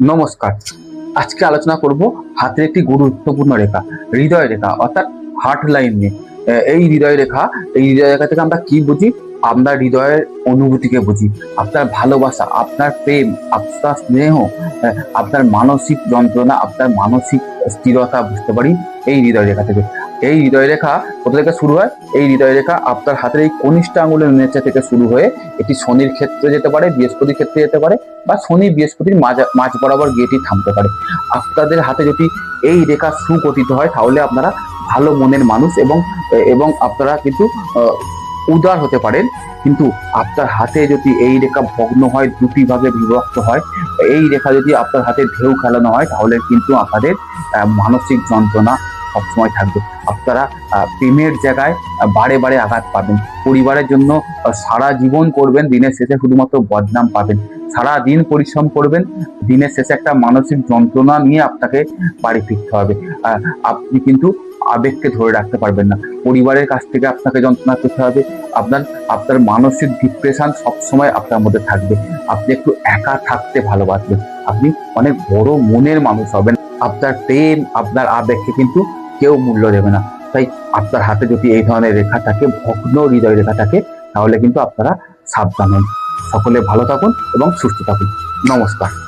নমস্কার। আজকে আলোচনা করব হাতের একটি গুরুত্বপূর্ণ রেখা, হৃদয় রেখা, অর্থাৎ হার্ট লাইন নিয়ে। এই হৃদয় রেখা, এই হৃদয় রেখা থেকে আমরা কি বুঝি? আপনার হৃদয়ের অনুভূতিকে বুঝি, আপনার ভালোবাসা, আপনার প্রেম, আপনার স্নেহ আপনার মানসিক যন্ত্রণা, আপনার মানসিক স্থিরতা বুঝতে পারি এই হৃদয় রেখা থেকে। এই হৃদয় রেখা কোথা থেকে শুরু হয়? এই হৃদয় রেখা আপনার হাতের এই কনিষ্ঠ আঙুলের নিচে থেকে শুরু হয়ে এটি শনির ক্ষেত্রে যেতে পারে, বৃহস্পতির ক্ষেত্রে যেতে পারে বা শনি বৃহস্পতির মাঝ মাঝ বরাবর গিয়েটি থামতে পারে। আপনাদের হাতে যদি এই রেখা সুগঠিত হয়, তাহলে আপনারা ভালো মনের মানুষ এবং এবং আপনারা কিন্তু উদার হতে পারেন। কিন্তু আপনার হাতে যদি এই রেখা ভগ্ন হয় দুটি ভাগে বিভক্ত হয়, এই রেখা যদি আপনার হাতে ঢেউ খেলানো হয়, তাহলে কিন্তু আপনাদের মানসিক যন্ত্রণা সবসময় থাকবে। আপনারা প্রেমের জায়গায় বারে বারে আঘাত পাবেন। পরিবারের জন্য সারা জীবন করবেন, দিনের শেষে শুধুমাত্র বদনাম পাবেন। সারা দিন পরিশ্রম করবেন, দিনের শেষে একটা মানসিক যন্ত্রণা নিয়ে আপনাকে বাড়ি ফিরতে হবে। আপনি কিন্তু আবেগকে ধরে রাখতে পারবেন না। পরিবারের কাছ থেকে আপনাকে যন্ত্রণা পেতে হবে। আপনার আপনার মানসিক ডিপ্রেশন সবসময় আপনার মধ্যে থাকবে। আপনি একটু একা থাকতে ভালোবাসবেন। আপনি অনেক বড় মনের মানুষ হবেন। আপনার প্রেম, আপনার আবেগকে কিন্তু কেউ মূল্য দেবে না। তাই আপনার হাতে যদি এই ধরনের রেখা থাকে, ভগ্ন হৃদয় রেখা থাকে, তাহলে কিন্তু আপনারা সাবধান হন। সকলে ভালো থাকুন এবং সুস্থ থাকুন। নমস্কার।